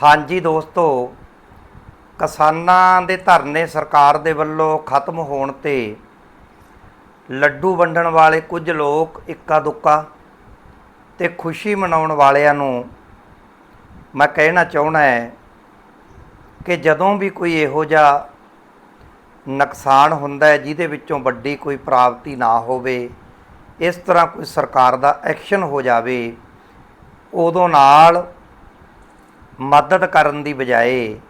ਹਾਂਜੀ ਦੋਸਤੋ, ਕਿਸਾਨਾਂ ਦੇ ਧਰਨੇ ਸਰਕਾਰ ਦੇ ਵੱਲੋਂ ਖਤਮ ਹੋਣ ਤੇ ਲੱਡੂ ਵੰਡਣ ਵਾਲੇ ਕੁਝ ਲੋਕ ਇੱਕਾ ਦੁੱਕਾ ਤੇ ਖੁਸ਼ੀ ਮਨਾਉਣ ਵਾਲਿਆਂ ਨੂੰ ਮੈਂ ਕਹਿਣਾ ਚਾਹਣਾ ਹੈ ਕਿ ਜਦੋਂ ਵੀ ਕੋਈ ਇਹੋ ਜਿਹਾ ਨੁਕਸਾਨ ਹੁੰਦਾ ਹੈ, ਜਿਹਦੇ ਵਿੱਚੋਂ ਵੱਡੀ ਕੋਈ ਪ੍ਰਾਪਤੀ ਨਾ ਹੋਵੇ, ਇਸ ਤਰ੍ਹਾਂ ਕੋਈ ਸਰਕਾਰ ਦਾ ਐਕਸ਼ਨ ਹੋ ਜਾਵੇ, ਉਦੋਂ ਨਾਲ ਮਦਦ ਕਰਨ ਦੀ ਬਜਾਏ,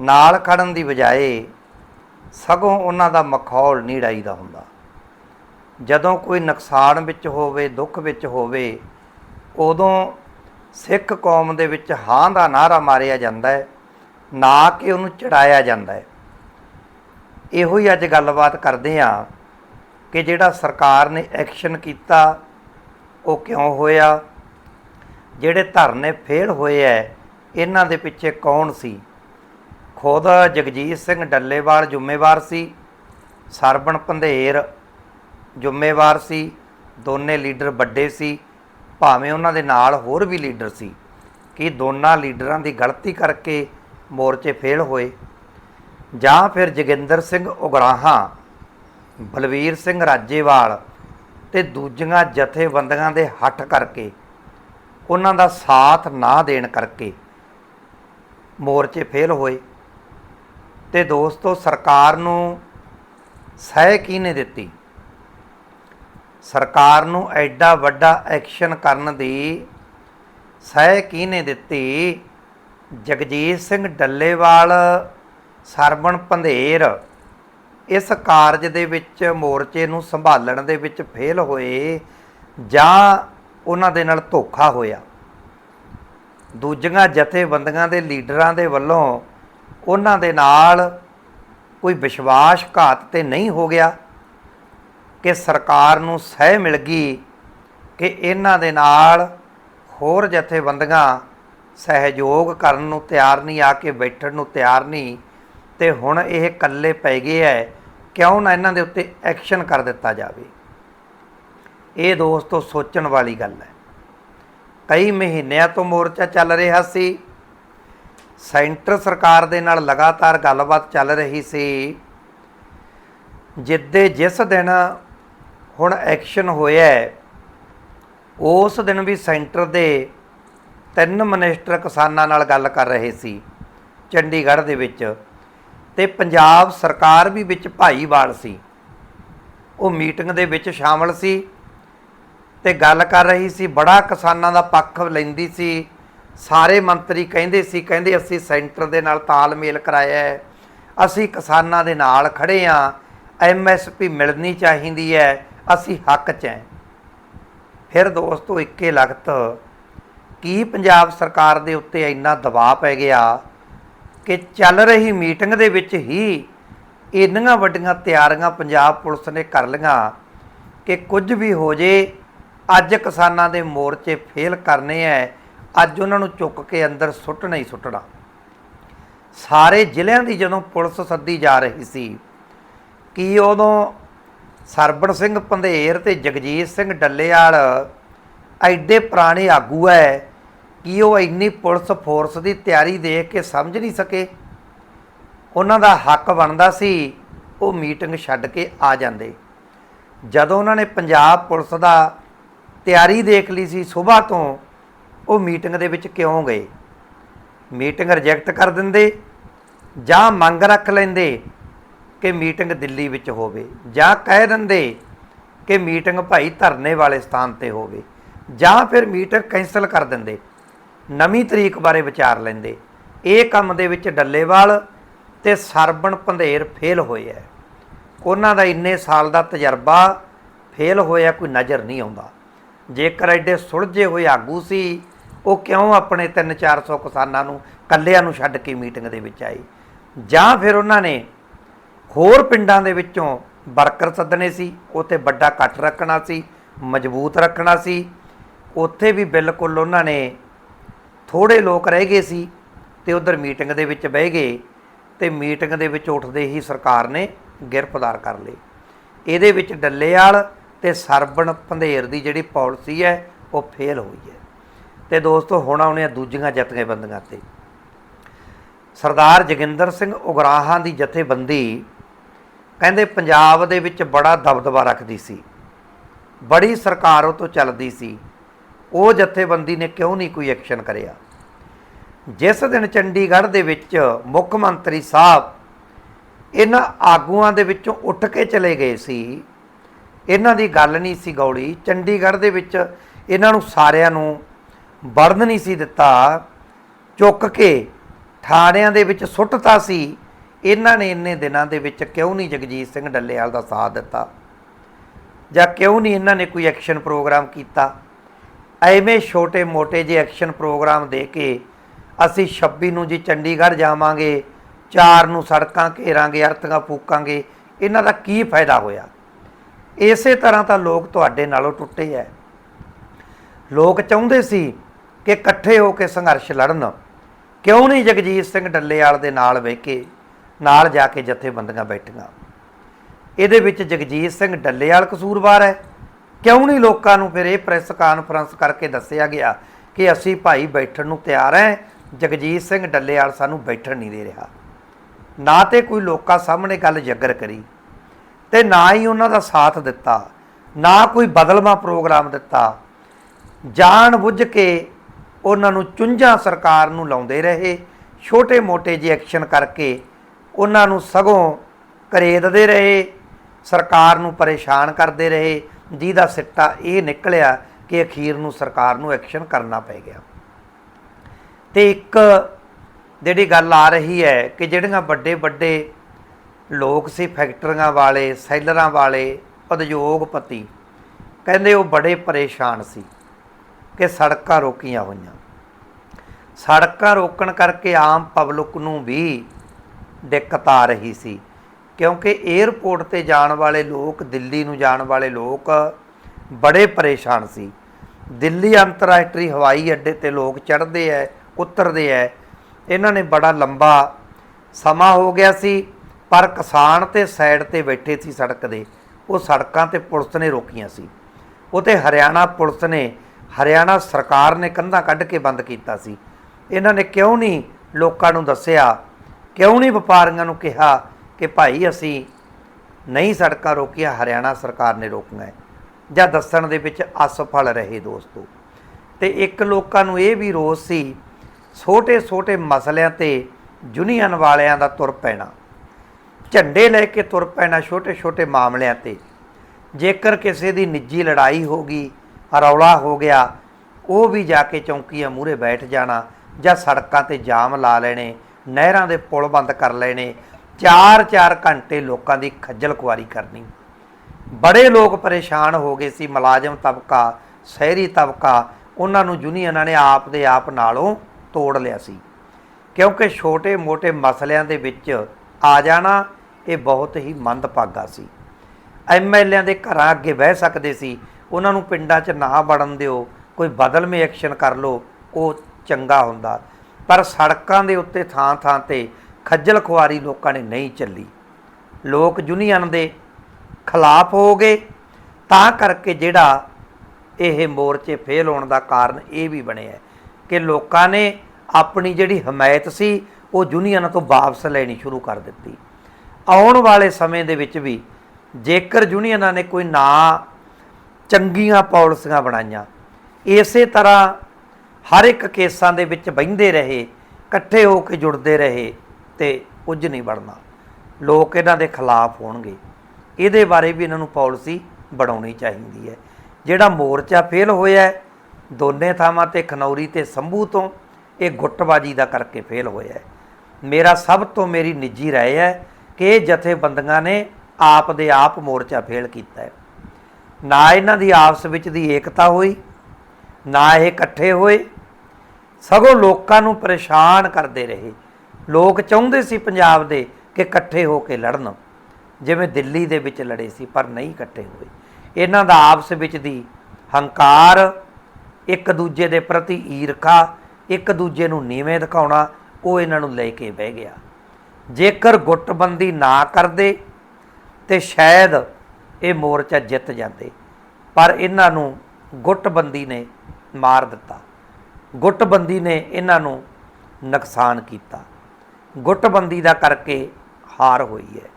ਨਾਲ ਖੜਨ ਦੀ ਬਜਾਏ ਸਗੋਂ ਉਹਨਾਂ ਦਾ ਮਖੌਲ ਨੀੜਾਈ ਦਾ ਹੁੰਦਾ। ਜਦੋਂ ਕੋਈ ਨੁਕਸਾਨ ਵਿੱਚ ਹੋਵੇ, ਦੁੱਖ ਵਿੱਚ ਹੋਵੇ, ਉਦੋਂ ਸਿੱਖ ਕੌਮ ਦੇ ਵਿੱਚ ਹਾਂ ਦਾ ਨਾਰਾ ਮਾਰਿਆ ਜਾਂਦਾ ਹੈ, ਨਾ ਕਿ ਉਹਨੂੰ ਚੜਾਇਆ ਜਾਂਦਾ ਹੈ। ਇਹੋ ਹੀ ਅੱਜ ਗੱਲਬਾਤ ਕਰਦੇ ਹਾਂ ਕਿ ਜਿਹੜਾ ਸਰਕਾਰ ਨੇ ਐਕਸ਼ਨ ਕੀਤਾ, ਉਹ ਕਿਉਂ ਹੋਇਆ? ਜਿਹੜੇ ਧਰਨੇ ਫੇਲ ਹੋਏ ਐ ਇਹਨਾਂ ਦੇ ਪਿੱਛੇ ਕੌਣ ਸੀ? ਖੁਦ ਜਗਜੀਤ ਸਿੰਘ ਡੱਲੇਵਾਲ ਜ਼ਿੰਮੇਵਾਰ ਸੀ, ਸਰਬਣ ਪੰਧੇਰ ਜ਼ਿੰਮੇਵਾਰ ਸੀ, ਦੋਨੇ ਲੀਡਰ ਵੱਡੇ ਸੀ, ਭਾਵੇਂ ਉਹਨਾਂ ਦੇ ਨਾਲ ਹੋਰ ਵੀ ਲੀਡਰ ਸੀ। ਕਿ ਦੋਨਾਂ ਲੀਡਰਾਂ ਦੀ ਗਲਤੀ ਕਰਕੇ ਮੋਰਚੇ ਫੇਲ ਹੋਏ? ਜਾਂ ਫਿਰ ਜੋਗਿੰਦਰ ਸਿੰਘ ਉਗਰਾਹਾਂ, ਬਲਵੀਰ ਸਿੰਘ ਰਾਜੇਵਾਲ ਤੇ ਦੂਜੀਆਂ ਜਥੇਬੰਦੀਆਂ ਦੇ ਹੱਠ ਕਰਕੇ, ਉਹਨਾਂ ਦਾ ਸਾਥ ਨਾ ਦੇਣ ਕਰਕੇ ਮੋਰਚੇ ਫੇਲ ਹੋਏ ਤੇ ਦੋਸਤੋ ਸਰਕਾਰ ਨੂੰ ਸਹਿ ਕਿਹਨੇ ਦਿੱਤੀ? ਸਰਕਾਰ ਨੂੰ ਐਡਾ ਵੱਡਾ ਐਕਸ਼ਨ ਕਰਨ ਦੀ ਸਹਿ ਕਿਹਨੇ ਦਿੱਤੀ? ਜਗਜੀਤ ਸਿੰਘ ਡੱਲੇਵਾਲ, ਸਰਬਣ ਪੰਧੇਰ ਇਸ ਕਾਰਜ ਦੇ ਵਿੱਚ ਮੋਰਚੇ ਨੂੰ ਸੰਭਾਲਣ ਦੇ ਵਿੱਚ ਫੇਲ ਹੋਏ ਜਾਂ ਉਹਨਾਂ ਦੇ ਨਾਲ ਧੋਖਾ ਹੋਇਆ? ਦੂਜੀਆਂ ਜਥੇਬੰਦੀਆਂ ਦੇ ਲੀਡਰਾਂ ਦੇ ਵੱਲੋਂ ਉਹਨਾਂ ਦੇ ਨਾਲ ਕੋਈ ਵਿਸ਼ਵਾਸਘਾਤ ਤੇ ਨਹੀਂ ਹੋ ਗਿਆ ਕਿ ਸਰਕਾਰ ਨੂੰ ਸਹਿ ਮਿਲ ਗਈ ਕਿ ਇਹਨਾਂ ਦੇ ਨਾਲ ਹੋਰ ਜਥੇਬੰਦੀਆਂ ਸਹਿਯੋਗ ਕਰਨ ਨੂੰ ਤਿਆਰ ਨਹੀਂ, ਆ ਕੇ ਬੈਠਣ ਨੂੰ ਤਿਆਰ ਨਹੀਂ ਤੇ ਹੁਣ ਇਹ ਇਕੱਲੇ ਪੈ ਗਏ ਐ, ਕਿਉਂ ਨਾ ਇਹਨਾਂ ਦੇ ਉੱਤੇ ਐਕਸ਼ਨ ਕਰ ਦਿੱਤਾ ਜਾਵੇ। ਇਹ ਦੋਸਤੋ ਸੋਚਣ ਵਾਲੀ ਗੱਲ ਹੈ ਕਈ ਮਹੀਨਿਆਂ ਤੋਂ ਮੋਰਚਾ ਚੱਲ ਰਿਹਾ ਸੀ। ਸੈਂਟਰ ਸਰਕਾਰ ਦੇ ਨਾਲ ਲਗਾਤਾਰ ਗੱਲਬਾਤ ਚੱਲ ਰਹੀ ਸੀ। ਜਿੱਦੇ ਜਿਸ ਦਿਨ ਹੁਣ ਐਕਸ਼ਨ ਹੋਇਆ ਉਸ ਦਿਨ ਵੀ ਸੈਂਟਰ ਦੇ ਤਿੰਨ ਮਨਿਸਟਰ ਕਿਸਾਨਾਂ ਨਾਲ ਗੱਲ ਕਰ ਰਹੇ ਸੀ, ਚੰਡੀਗੜ੍ਹ ਦੇ ਵਿੱਚ। ਤੇ ਪੰਜਾਬ ਸਰਕਾਰ ਵੀ ਵਿੱਚ ਭਾਈਵਾਲ ਸੀ। ਉਹ ਮੀਟਿੰਗ ਦੇ ਵਿੱਚ ਸ਼ਾਮਲ ਸੀ। ਤੇ ਗੱਲ ਕਰ ਰਹੀ ਸੀ, ਬੜਾ ਕਿਸਾਨਾਂ ਦਾ ਪੱਖ ਲੈਂਦੀ ਸੀ। ਸਾਰੇ ਮੰਤਰੀ ਕਹਿੰਦੇ ਸੀ, ਕਹਿੰਦੇ ਅਸੀਂ ਸੈਂਟਰ ਦੇ ਨਾਲ ਤਾਲਮੇਲ ਕਰਾਇਆ ਹੈ। ਅਸੀਂ ਕਿਸਾਨਾਂ ਦੇ ਨਾਲ ਖੜੇ ਆ ਐਮਐਸਪੀ ਮਿਲਣੀ ਚਾਹੀਦੀ ਹੈ। ਅਸੀਂ ਹੱਕ 'ਚ ਹੈ। ਫਿਰ ਦੋਸਤੋ, ਇੱਕੇ ਲਗਤ, ਕੀ ਪੰਜਾਬ ਸਰਕਾਰ ਦੇ ਉੱਤੇ ਇੰਨਾ ਦਬਾਅ ਪੈ ਗਿਆ ਕਿ ਚੱਲ ਰਹੀ ਮੀਟਿੰਗ ਦੇ ਵਿੱਚ ਹੀ ਇੰਨੀਆਂ ਵੱਡੀਆਂ ਤਿਆਰੀਆਂ ਪੰਜਾਬ ਪੁਲਿਸ ਨੇ ਕਰ ਲਈਆਂ ਕਿ ਕੁਝ ਵੀ ਹੋ ਜੇ ਅੱਜ ਕਿਸਾਨਾਂ ਦੇ ਮੋਰਚੇ ਫੇਲ ਕਰਨੇ ਐ, ਅੱਜ ਉਹਨਾਂ ਨੂੰ ਚੁੱਕ ਕੇ ਅੰਦਰ ਸੁੱਟਣਾ ਹੀ ਸੁੱਟਣਾ। ਸਾਰੇ ਜ਼ਿਲ੍ਹਿਆਂ ਦੀ ਜਦੋਂ ਪੁਲਿਸ ਸੱਦੀ ਜਾ ਰਹੀ ਸੀ, ਕੀ ਉਦੋਂ ਸਰਬਣ ਸਿੰਘ ਪੰਧੇਰ ਤੇ ਜਗਜੀਤ ਸਿੰਘ ਡੱਲੇਵਾਲ ਐਡੇ ਪੁਰਾਣੇ ਆਗੂ ਐ, ਕਿ ਉਹ ਇੰਨੀ ਪੁਲਿਸ ਫੋਰਸ ਦੀ ਤਿਆਰੀ ਦੇਖ ਕੇ ਸਮਝ ਨਹੀਂ ਸਕੇ? ਉਹਨਾਂ ਦਾ ਹੱਕ ਬਣਦਾ ਸੀ ਉਹ ਮੀਟਿੰਗ ਛੱਡ ਕੇ ਆ ਜਾਂਦੇ। ਜਦੋਂ ਉਹਨਾਂ ਨੇ ਪੰਜਾਬ ਪੁਲਿਸ ਦਾ ਤਿਆਰੀ ਦੇਖ ਲਈ ਸੀ ਸਵੇਰ ਤੋਂ, ਉਹ ਮੀਟਿੰਗ ਦੇ ਵਿੱਚ ਕਿਉਂ ਗਏ? ਮੀਟਿੰਗ ਰਿਜੈਕਟ ਕਰ ਦਿੰਦੇ ਜਾਂ ਮੰਗ ਰੱਖ ਲੈਂਦੇ ਕਿ ਮੀਟਿੰਗ ਦਿੱਲੀ ਵਿੱਚ ਹੋਵੇ ਜਾਂ ਕਹਿ ਦਿੰਦੇ ਕਿ ਮੀਟਿੰਗ ਭਾਈ ਧਰਨੇ ਵਾਲੇ ਸਥਾਨ ਤੇ ਹੋਵੇ ਜਾਂ ਫਿਰ ਮੀਟਿੰਗ ਕੈਂਸਲ ਕਰ ਦਿੰਦੇ, ਨਵੀਂ ਤਰੀਕ ਬਾਰੇ ਵਿਚਾਰ ਲੈਂਦੇ। ਇਹ ਕੰਮ ਦੇ ਵਿੱਚ ਡੱਲੇਵਾਲ ਤੇ ਸਰਬਣ ਪੰਧੇਰ ਫੇਲ ਹੋਏ ਐ। ਉਹਨਾਂ ਦਾ ਇੰਨੇ ਸਾਲ ਦਾ ਤਜਰਬਾ ਫੇਲ ਹੋਇਆ ਕੋਈ ਨਜ਼ਰ ਨਹੀਂ ਆਉਂਦਾ। ਜੇਕਰ ਐਡੇ ਸੁਲਝੇ ਹੋਏ ਆਗੂ ਸੀ, ਉਹ ਕਿਉਂ ਆਪਣੇ 3-400 ਕਿਸਾਨਾਂ ਨੂੰ, ਕੱਲਿਆਂ ਨੂੰ ਛੱਡ ਕੇ ਮੀਟਿੰਗ ਦੇ ਵਿੱਚ ਆਏ? ਜਾਂ ਫਿਰ ਉਹਨਾਂ ਨੇ ਹੋਰ ਪਿੰਡਾਂ ਦੇ ਵਿੱਚੋਂ ਵਰਕਰ ਸੱਦਣੇ ਸੀ, ਉੱਥੇ ਵੱਡਾ ਇਕੱਠ ਰੱਖਣਾ ਸੀ, ਮਜ਼ਬੂਤ ਰੱਖਣਾ ਸੀ, ਉੱਥੇ ਵੀ ਬਿਲਕੁਲ ਉਹਨਾਂ ਨੇ ਥੋੜੇ ਲੋਕ ਰਹਿ ਗਏ ਸੀ ਤੇ ਉਧਰ ਮੀਟਿੰਗ ਦੇ ਵਿੱਚ ਬਹਿ ਗਏ ਤੇ ਮੀਟਿੰਗ ਦੇ ਵਿੱਚ ਉੱਠਦੇ ਹੀ ਸਰਕਾਰ ਨੇ ਗ੍ਰਿਫਤਾਰ ਕਰ ਲਏ। ਇਹਦੇ ਵਿੱਚ ਡੱਲੇਵਾਲ ਤੇ ਸਰਬਣ ਪੰਧੇਰ ਦੀ ਜਿਹੜੀ ਪਾਲਿਸੀ ਹੈ, ਉਹ ਫੇਲ ਹੋਈ ਹੈ। ਤੇ ਦੋਸਤੋ, ਹੁਣ ਆਉਣੇ ਆ ਦੂਜੀਆਂ ਜਥੇਬੰਦੀਆਂ ਤੇ। ਸਰਦਾਰ ਜੋਗਿੰਦਰ ਸਿੰਘ ਉਗਰਾਹਾਂ ਦੀ ਜਥੇਬੰਦੀ ਕਹਿੰਦੇ ਪੰਜਾਬ ਦੇ ਵਿੱਚ ਬੜਾ ਦਬਦਬਾ ਰੱਖਦੀ ਸੀ। ਬੜੀ ਸਰਕਾਰ ਉਹ ਤੋਂ ਚੱਲਦੀ ਸੀ। ਉਹ ਜਥੇਬੰਦੀ ਨੇ ਕਿਉਂ ਨਹੀਂ ਕੋਈ ਐਕਸ਼ਨ ਕਰਿਆ? ਜਿਸ ਦਿਨ ਚੰਡੀਗੜ੍ਹ ਦੇ ਵਿੱਚ ਮੁੱਖ ਮੰਤਰੀ ਸਾਹਿਬ ਇਹਨਾਂ ਆਗੂਆਂ ਦੇ ਵਿੱਚੋਂ ਉੱਠ ਕੇ ਚਲੇ ਗਏ ਸੀ ਇਹਨਾਂ ਦੀ ਗੱਲ ਨਹੀਂ ਸੀ ਗੌੜੀ। ਚੰਡੀਗੜ੍ਹ ਦੇ ਵਿੱਚ ਇਹਨਾਂ ਨੂੰ ਸਾਰਿਆਂ ਨੂੰ ਵੜਨ ਨਹੀਂ ਸੀ ਦਿੱਤਾ। ਚੁੱਕ ਕੇ ਥਾਣਿਆਂ ਦੇ ਵਿੱਚ ਸੁੱਟਤਾ ਸੀ। ਇਹਨਾਂ ਨੇ ਇੰਨੇ ਦਿਨਾਂ ਦੇ ਵਿੱਚ ਕਿਉਂ ਨਹੀਂ ਜਗਜੀਤ ਸਿੰਘ ਡੱਲੇਵਾਲ ਦਾ ਸਾਥ ਦਿੱਤਾ? ਜਾਂ ਕਿਉਂ ਨਹੀਂ ਇਹਨਾਂ ਨੇ ਕੋਈ ਐਕਸ਼ਨ ਪ੍ਰੋਗਰਾਮ ਕੀਤਾ? ਐਵੇਂ ਛੋਟੇ-ਮੋਟੇ ਜੇ ਐਕਸ਼ਨ ਪ੍ਰੋਗਰਾਮ ਦੇ ਕੇ ਅਸੀਂ 26 ਨੂੰ ਜੀ ਚੰਡੀਗੜ੍ਹ ਜਾਵਾਂਗੇ 4 ਨੂੰ ਸੜਕਾਂ ਘੇਰਾਂਗੇ ਅਰਥਾਂ ਫੂਕਾਂਗੇ, ਇਹਨਾਂ ਦਾ ਕੀ ਫਾਇਦਾ ਹੋਇਆ? ਇਸੇ ਤਰ੍ਹਾਂ ਤਾਂ ਲੋਕ ਤੁਹਾਡੇ ਨਾਲੋਂ ਟੁੱਟੇ ਐ। ਲੋਕ ਚਾਹੁੰਦੇ ਸੀ ਕਿ ਇਕੱਠੇ ਹੋ ਕੇ ਸੰਘਰਸ਼ ਲੜਨ। ਕਿਉਂ ਨਹੀਂ ਜਗਜੀਤ ਸਿੰਘ ਡੱਲੇਵਾਲ ਦੇ ਨਾਲ ਬਹਿ ਕੇ ਨਾਲ ਜਾ ਕੇ ਜਥੇਬੰਦੀਆਂ ਬੈਠੀਆਂ? ਇਹਦੇ ਵਿੱਚ ਜਗਜੀਤ ਸਿੰਘ ਡੱਲੇਵਾਲ ਕਸੂਰਵਾਰ ਹੈ ਕਿਉਂ ਨਹੀਂ ਲੋਕਾਂ ਨੂੰ ਫਿਰ ਇਹ ਪ੍ਰੈਸ ਕਾਨਫਰੰਸ ਕਰਕੇ ਦੱਸਿਆ ਗਿਆ ਕਿ ਅਸੀਂ ਭਾਈ ਬੈਠਣ ਨੂੰ ਤਿਆਰ ਹੈ ਜਗਜੀਤ ਸਿੰਘ ਡੱਲੇਵਾਲ ਸਾਨੂੰ ਬੈਠਣ ਨਹੀਂ ਦੇ ਰਿਹਾ। ਨਾ ਤੇ ਕੋਈ ਲੋਕਾਂ ਸਾਹਮਣੇ ਗੱਲ ਜੱਗਰ ਕਰੀ। ਤੇ ਨਾ ਹੀ ਉਹਨਾਂ ਦਾ ਸਾਥ ਦਿੱਤਾ, ਨਾ ਕੋਈ ਬਦਲਵਾ ਪ੍ਰੋਗਰਾਮ ਦਿੱਤਾ। ਜਾਣ ਬੁੱਝ ਕੇ ਉਹਨਾਂ ਨੂੰ ਚੁੰਝਾਂ ਸਰਕਾਰ ਨੂੰ ਲਾਉਂਦੇ ਰਹੇ, ਛੋਟੇ-ਮੋਟੇ ਜੇ ਐਕਸ਼ਨ ਕਰਕੇ ਉਹਨਾਂ ਨੂੰ ਸਗੋਂ ਕਰੇਦਦੇ ਰਹੇ, ਸਰਕਾਰ ਨੂੰ ਪਰੇਸ਼ਾਨ ਕਰਦੇ ਰਹੇ। ਜਿਹਦਾ ਸਿੱਟਾ ਇਹ ਨਿਕਲਿਆ ਕਿ ਅਖੀਰ ਨੂੰ ਸਰਕਾਰ ਨੂੰ ਐਕਸ਼ਨ ਕਰਨਾ ਪੈ ਗਿਆ। ਤੇ ਇੱਕ ਜਿਹੜੀ ਗੱਲ ਆ ਰਹੀ ਹੈ ਕਿ ਜਿਹੜੀਆਂ ਵੱਡੇ ਵੱਡੇ ਲੋਕ ਸੀ ਫੈਕਟਰੀਆਂ ਵਾਲੇ, ਸੈਲਰਾਂ ਵਾਲੇ, ਉਦਯੋਗਪਤੀ। ਕਹਿੰਦੇ ਉਹ ਬੜੇ ਪਰੇਸ਼ਾਨ ਸੀ ਕਿ ਸੜਕਾਂ ਰੋਕੀਆਂ ਹੋਈਆਂ। ਸੜਕਾਂ ਰੋਕਣ ਕਰਕੇ ਆਮ ਪਬਲਿਕ ਨੂੰ ਵੀ ਦਿੱਕਤ ਆ ਰਹੀ ਸੀ, ਕਿਉਂਕਿ 에ਅਰਪੋਰਟ ਤੇ ਜਾਣ ਵਾਲੇ ਲੋਕ, ਦਿੱਲੀ ਨੂੰ ਜਾਣ ਵਾਲੇ ਲੋਕ ਬੜੇ ਪਰੇਸ਼ਾਨ ਸੀ। ਦਿੱਲੀ ਅੰਤਰਰਾਸ਼ਟਰੀ ਹਵਾਈ ਅੱਡੇ ਤੇ ਲੋਕ ਚੜ੍ਹਦੇ ਐ, ਉਤਰਦੇ ਐ। ਇਹਨਾਂ ਨੇ ਬੜਾ ਲੰਬਾ ਸਮਾਂ ਹੋ ਗਿਆ ਸੀ। ਪਰ ਕਿਸਾਨ ਤੇ ਸਾਈਡ ਤੇ ਬੈਠੇ ਸੀ ਸੜਕ ਦੇ, ਉਹ ਸੜਕਾਂ ਤੇ ਪੁਲਿਸ ਨੇ ਰੋਕੀਆਂ ਸੀ। ਉਹ ਤੇ ਹਰਿਆਣਾ ਪੁਲਿਸ ਨੇ, ਹਰਿਆਣਾ ਸਰਕਾਰ ਨੇ ਕੰਧਾਂ ਕੱਢ ਕੇ ਬੰਦ ਕੀਤਾ ਸੀ। ਇਹਨਾਂ ਨੇ ਕਿਉਂ ਨਹੀਂ ਲੋਕਾਂ ਨੂੰ ਦੱਸਿਆ? ਕਿਉਂ ਨਹੀਂ ਵਪਾਰੀਆਂ ਨੂੰ ਕਿਹਾ ਕਿ ਭਾਈ ਅਸੀਂ ਨਹੀਂ ਸੜਕਾਂ ਰੋਕੀਆਂ, ਹਰਿਆਣਾ ਸਰਕਾਰ ਨੇ ਰੋਕੀਆਂ ਜਾਂ ਦੱਸਣ ਦੇ ਵਿੱਚ ਅਸਫਲ ਰਹੇ ਦੋਸਤੋ। ਤੇ ਇੱਕ ਲੋਕਾਂ ਨੂੰ ਇਹ ਵੀ ਰੋਸ ਸੀ, ਛੋਟੇ-ਛੋਟੇ ਮਸਲਿਆਂ ਤੇ ਯੂਨੀਅਨ ਵਾਲਿਆਂ ਦਾ ਤੁਰ ਪੈਣਾ। ਝੰਡੇ ਲੈ ਕੇ ਤੁਰ ਪੈਣਾ ਛੋਟੇ-ਛੋਟੇ ਮਾਮਲਿਆਂ ਤੇ। ਜੇਕਰ ਕਿਸੇ ਦੀ ਨਿੱਜੀ ਲੜਾਈ ਹੋ ਗਈ, ਰੌਲਾ ਹੋ ਗਿਆ, ਉਹ ਵੀ ਜਾ ਕੇ ਚੌਂਕੀਆਂ ਮੂਹਰੇ ਬੈਠ ਜਾਣਾ ਜਾਂ ਸੜਕਾਂ ਤੇ ਜਾਮ ਲਾ ਲੈਣੇ, ਨਹਿਰਾਂ ਦੇ ਪੁਲ ਬੰਦ ਕਰ ਲੈਣੇ 4-4 ਘੰਟੇ ਲੋਕਾਂ ਦੀ ਖੱਜਲ ਖੁਆਰੀ ਕਰਨੀ। ਬੜੇ ਲੋਕ ਪਰੇਸ਼ਾਨ ਹੋ ਗਏ ਸੀ ਮੁਲਾਜ਼ਮ ਤਬਕਾ, ਸ਼ਹਿਰੀ ਤਬਕਾ, ਉਹਨਾਂ ਨੂੰ ਯੂਨੀਅਨਾਂ ਨੇ ਆਪ ਦੇ ਆਪ ਨਾਲੋਂ ਤੋੜ ਲਿਆ ਸੀ। ਕਿਉਂਕਿ ਛੋਟੇ-ਮੋਟੇ ਮਸਲਿਆਂ ਦੇ ਵਿੱਚ ਆ ਜਾਣਾ ਇਹ ਬਹੁਤ ਹੀ ਮੰਦਭਾਗਾ ਸੀ। ਐਮਐਲਏਆਂ ਦੇ ਘਰਾਂ ਅੱਗੇ ਬਹਿ ਸਕਦੇ ਸੀ। ਉਹਨਾਂ ਨੂੰ ਪਿੰਡਾਂ 'ਚ ਨਾ ਵੜਨ ਦਿਓ, ਕੋਈ ਬਦਲਵੇਂ ਐਕਸ਼ਨ ਕਰ ਲਓ, ਉਹ ਚੰਗਾ ਹੁੰਦਾ। ਪਰ ਸੜਕਾਂ ਦੇ ਉੱਤੇ ਥਾਂ-ਥਾਂ ਤੇ ਖੱਜਲ ਖੁਆਰੀ ਲੋਕਾਂ ਨੇ ਨਹੀਂ ਚੱਲੀ। ਲੋਕ ਯੂਨੀਅਨ ਦੇ ਖਿਲਾਫ ਹੋ ਗਏ। ਤਾਂ ਕਰਕੇ ਜਿਹੜਾ ਇਹ ਮੋਰਚੇ ਫੇਲ ਹੋਣ ਦਾ ਕਾਰਨ ਇਹ ਵੀ ਬਣਿਆ ਕਿ ਲੋਕਾਂ ਨੇ ਆਪਣੀ ਜਿਹੜੀ ਹਮਾਇਤ ਸੀ, ਉਹ ਯੂਨੀਅਨ ਤੋਂ ਵਾਪਸ ਲੈਣੀ ਸ਼ੁਰੂ ਕਰ ਦਿੱਤੀ। ਆਉਣ ਵਾਲੇ ਸਮੇਂ ਦੇ ਵਿੱਚ ਵੀ ਜੇਕਰ ਯੂਨੀਅਨਾਂ ਨੇ ਕੋਈ ਨਾ ਚੰਗੀਆਂ ਪਾਲਿਸੀਆਂ ਬਣਾਈਆਂ, ਇਸੇ ਤਰ੍ਹਾਂ ਹਰ ਇੱਕ ਕੇਸਾਂ ਦੇ ਵਿੱਚ ਬਹਿੰਦੇ ਰਹੇ, ਇਕੱਠੇ ਹੋ ਕੇ ਜੁੜਦੇ ਰਹੇ ਤੇ ਕੁਝ ਨਹੀਂ ਬਣਨਾ। ਲੋਕ ਇਹਨਾਂ ਦੇ ਖਿਲਾਫ ਹੋਣਗੇ। ਇਹਦੇ ਬਾਰੇ ਵੀ ਇਹਨਾਂ ਨੂੰ ਪਾਲਿਸੀ ਬਣਾਉਣੀ ਚਾਹੀਦੀ ਹੈ। ਜਿਹੜਾ ਮੋਰਚਾ ਫੇਲ ਹੋਇਆ ਦੋਨੇ ਥਾਵਾਂ ਤੇ ਖਨੌਰੀ ਤੇ ਸੰਭੂ ਤੋਂ ਇਹ ਗੁੱਟਬਾਜੀ ਦਾ ਕਰਕੇ ਫੇਲ ਹੋਇਆ ਮੇਰਾ ਸਭ ਤੋਂ ਮੇਰੀ ਨਿੱਜੀ ਰਾਏ ਹੈ ਕਿ ਜਥੇਬੰਦੀਆਂ ਨੇ ਆਪ ਦੇ ਆਪ ਮੋਰਚਾ ਫੇਲ ਕੀਤਾ ਹੈ। ਨਾ ਇਹਨਾਂ ਦੀ ਆਪਸ ਵਿੱਚ ਦੀ ਏਕਤਾ ਹੋਈ, ਨਾ ਇਹ ਇਕੱਠੇ ਹੋਏ। ਸਗੋਂ ਲੋਕਾਂ ਨੂੰ ਪਰੇਸ਼ਾਨ ਕਰਦੇ ਰਹੇ। ਲੋਕ ਚਾਹੁੰਦੇ ਸੀ ਪੰਜਾਬ ਦੇ ਕਿ ਇਕੱਠੇ ਹੋ ਕੇ ਲੜਨ। ਜਿਵੇਂ ਦਿੱਲੀ ਦੇ ਵਿੱਚ ਲੜੇ ਸੀ, ਪਰ ਨਹੀਂ ਇਕੱਠੇ ਹੋਏ। ਇਹਨਾਂ ਦਾ ਆਪਸ ਵਿੱਚ ਦੀ ਹੰਕਾਰ ਇੱਕ ਦੂਜੇ ਦੇ ਪ੍ਰਤੀ ਈਰਖਾ, ਇੱਕ ਦੂਜੇ ਨੂੰ ਨੀਵੇਂ ਦਿਖਾਉਣਾ, ਉਹ ਇਹਨਾਂ ਨੂੰ ਲੈ ਕੇ ਬਹਿ ਗਿਆ। ਜੇਕਰ ਗੁੱਟਬੰਦੀ ਨਾ ਕਰਦੇ ਤੇ ਸ਼ਾਇਦ ਇਹ ਮੋਰਚਾ ਜਿੱਤ ਜਾਂਦੇ। ਪਰ ਇਹਨਾਂ ਨੂੰ ਗੁੱਟਬੰਦੀ ਨੇ ਮਾਰ ਦਿੱਤਾ। ਗੁੱਟਬੰਦੀ ਨੇ ਇਹਨਾਂ ਨੂੰ ਨੁਕਸਾਨ ਕੀਤਾ। ਗੁੱਟਬੰਦੀ ਦਾ ਕਰਕੇ ਹਾਰ ਹੋਈ ਹੈ।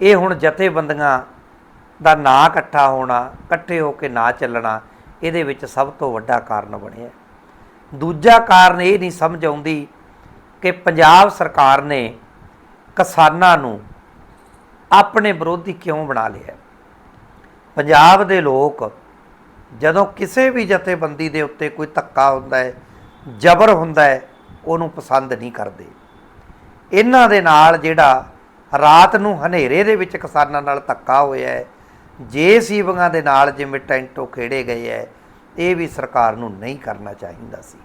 ਇਹ ਹੁਣ ਜਥੇਬੰਦੀਆਂ ਦਾ ਨਾਂ ਇਕੱਠਾ ਹੋਣਾ, ਇਕੱਠੇ ਹੋ ਕੇ ਨਾ ਚੱਲਣਾ, ਇਹਦੇ ਵਿੱਚ ਸਭ ਤੋਂ ਵੱਡਾ ਕਾਰਨ ਬਣਿਆ। ਦੂਜਾ ਕਾਰਨ ਇਹ ਨਹੀਂ ਸਮਝ ਆਉਂਦੀ ਕਿ ਪੰਜਾਬ ਸਰਕਾਰ ਨੇ ਕਿਸਾਨਾਂ ਨੂੰ ਆਪਣੇ ਵਿਰੋਧੀ ਕਿਉਂ ਬਣਾ ਲਿਆ? ਪੰਜਾਬ ਦੇ ਲੋਕ ਜਦੋਂ ਕਿਸੇ ਵੀ ਜਥੇਬੰਦੀ ਦੇ ਉੱਤੇ ਕੋਈ ਧੱਕਾ ਹੁੰਦਾ ਹੈ, ਜ਼ਬਰ ਹੁੰਦਾ ਹੈ, ਉਹਨੂੰ ਪਸੰਦ ਨਹੀਂ ਕਰਦੇ। ਇਹਨਾਂ ਦੇ ਨਾਲ ਜਿਹੜਾ ਰਾਤ ਨੂੰ ਹਨੇਰੇ ਦੇ ਵਿੱਚ ਕਿਸਾਨਾਂ ਨਾਲ ਧੱਕਾ ਹੋਇਆ ਹੈ, ਜੇ ਸੀਵੀਆਂ ਦੇ ਨਾਲ ਜਿਵੇਂ ਟੈਂਟੋ ਖੇੜੇ ਗਏ ਹੈ, ਇਹ ਵੀ ਸਰਕਾਰ ਨੂੰ ਨਹੀਂ ਕਰਨਾ ਚਾਹੀਦਾ ਸੀ।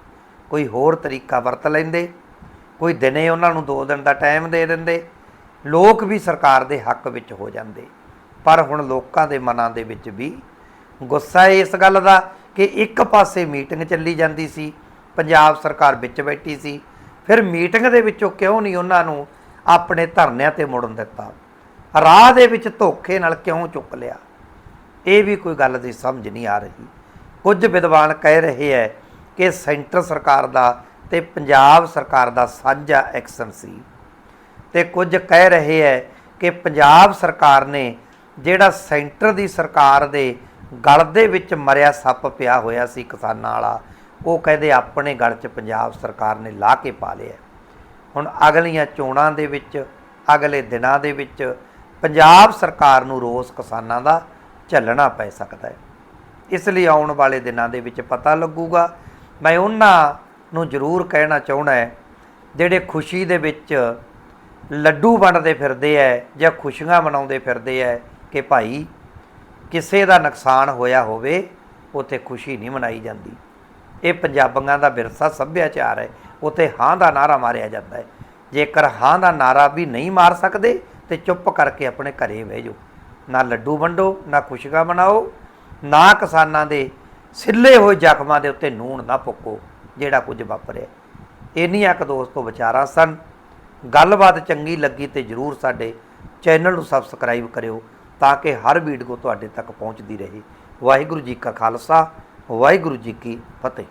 ਕੋਈ ਹੋਰ ਤਰੀਕਾ ਵਰਤ ਲੈਂਦੇ ਕੋਈ ਦਿਨੇ ਉਹਨਾਂ ਨੂੰ 2 ਦਿਨ ਦਾ ਟਾਈਮ ਦੇ ਦਿੰਦੇ। ਲੋਕ ਵੀ ਸਰਕਾਰ ਦੇ ਹੱਕ ਵਿੱਚ ਹੋ ਜਾਂਦੇ। ਪਰ ਹੁਣ ਲੋਕਾਂ ਦੇ ਮਨਾਂ ਦੇ ਵਿੱਚ ਵੀ ਗੁੱਸਾ ਹੈ ਇਸ ਗੱਲ ਦਾ ਕਿ ਇੱਕ ਪਾਸੇ ਮੀਟਿੰਗ ਚੱਲੀ ਜਾਂਦੀ ਸੀ, ਪੰਜਾਬ ਸਰਕਾਰ ਵਿੱਚ ਬੈਠੀ ਸੀ। ਫਿਰ ਮੀਟਿੰਗ ਦੇ ਵਿੱਚੋਂ ਕਿਉਂ ਨਹੀਂ ਉਹਨਾਂ ਨੂੰ ਆਪਣੇ ਧਰਨਿਆਂ ਤੇ ਮੁੜਨ ਦਿੱਤਾ? ਰਾਹ ਦੇ ਵਿੱਚ ਧੋਖੇ ਨਾਲ ਕਿਉਂ ਚੁੱਕ ਲਿਆ? ਇਹ ਵੀ ਕੋਈ ਗੱਲ ਦੀ ਸਮਝ ਨਹੀਂ ਆ ਰਹੀ। ਕੁਝ ਵਿਦਵਾਨ ਕਹਿ ਰਹੇ ਹੈ ਕਿ ਸੈਂਟਰ ਸਰਕਾਰ ਦਾ ਤੇ ਪੰਜਾਬ ਸਰਕਾਰ ਦਾ ਸਾਂਝਾ ਐਕਸ਼ਨ ਸੀ। ਤੇ ਕੁਝ ਕਹਿ ਰਹੇ ਹੈ ਕਿ ਪੰਜਾਬ ਸਰਕਾਰ ਨੇ ਜਿਹੜਾ ਸੈਂਟਰ ਦੀ ਸਰਕਾਰ ਦੇ ਗਲ ਦੇ ਵਿੱਚ ਮਰਿਆ ਸੱਪ ਪਿਆ ਹੋਇਆ ਸੀ ਕਿਸਾਨਾਂ ਵਾਲਾ, ਉਹ ਕਹਿੰਦੇ ਆਪਣੇ ਗਲ 'ਚ ਪੰਜਾਬ ਸਰਕਾਰ ਨੇ ਲਾ ਕੇ ਪਾ ਲਿਆ। ਹੁਣ ਅਗਲੀਆਂ ਚੋਣਾਂ ਦੇ ਵਿੱਚ, ਅਗਲੇ ਦਿਨਾਂ ਦੇ ਵਿੱਚ ਪੰਜਾਬ ਸਰਕਾਰ ਨੂੰ ਰੋਸ ਕਿਸਾਨਾਂ ਦਾ ਝੱਲਣਾ ਪੈ ਸਕਦਾ ਹੈ। ਇਸ ਲਈ ਆਉਣ ਵਾਲੇ ਦਿਨਾਂ ਦੇ ਵਿੱਚ ਪਤਾ ਲੱਗੂਗਾ। ਮੈਂ ਉਹਨਾਂ ਨੂੰ ਜ਼ਰੂਰ ਕਹਿਣਾ ਚਾਹਣਾ ਹੈ, ਜਿਹੜੇ ਖੁਸ਼ੀ ਦੇ ਵਿੱਚ ਲੱਡੂ ਵੰਡਦੇ ਫਿਰਦੇ ਐ ਜਾਂ ਖੁਸ਼ੀਆਂ ਮਨਾਉਂਦੇ ਫਿਰਦੇ ਐ ਕਿ ਭਾਈ ਕਿਸੇ ਦਾ ਨੁਕਸਾਨ ਹੋਇਆ ਹੋਵੇ, ਉਥੇ ਖੁਸ਼ੀ ਨਹੀਂ ਮਨਾਈ ਜਾਂਦੀ। ਇਹ ਪੰਜਾਬੀਆਂ ਦਾ ਵਿਰਸਾ ਸੱਭਿਆਚਾਰ ਹੈ, ਉਥੇ ਹਾਂ ਦਾ ਨਾਰਾ ਮਾਰਿਆ ਜਾਂਦਾ ਹੈ। ਜੇਕਰ ਹਾਂ ਦਾ ਨਾਰਾ ਵੀ ਨਹੀਂ ਮਾਰ ਸਕਦੇ, ਤੇ ਚੁੱਪ ਕਰਕੇ ਆਪਣੇ ਘਰੇ ਬਹਿ ਜਾਓ। ਨਾ ਲੱਡੂ ਵੰਡੋ, ਨਾ ਖੁਸ਼ੀਆਂ ਮਨਾਓ, ਨਾ ਕਿਸਾਨਾਂ ਦੇ ਸਿੱਲੇ ਹੋਏ ਜ਼ਖਮਾਂ ਦੇ ਉੱਤੇ ਨੂਣ ਨਾ ਪੁੱਕੋ ਜਿਹੜਾ ਕੁਝ ਵਾਪਰਿਆ। ਇੰਨੀਆਂ ਕੁ ਦੋਸਤੋ ਵਿਚਾਰਾਂ ਸਨ। ਗੱਲਬਾਤ ਚੰਗੀ ਲੱਗੀ ਤੇ ਜਰੂਰ ਸਾਡੇ ਚੈਨਲ ਨੂੰ ਸਬਸਕ੍ਰਾਈਬ ਕਰਿਓ ਤਾਂ ਕਿ ਹਰ ਵੀਡੀਓ ਤੁਹਾਡੇ ਤੱਕ ਪਹੁੰਚਦੀ ਰਹੇ। ਵਾਹਿਗੁਰੂ ਜੀ ਕਾ ਖਾਲਸਾ, ਵਾਹਿਗੁਰੂ ਜੀ ਕੀ ਫਤਿਹ।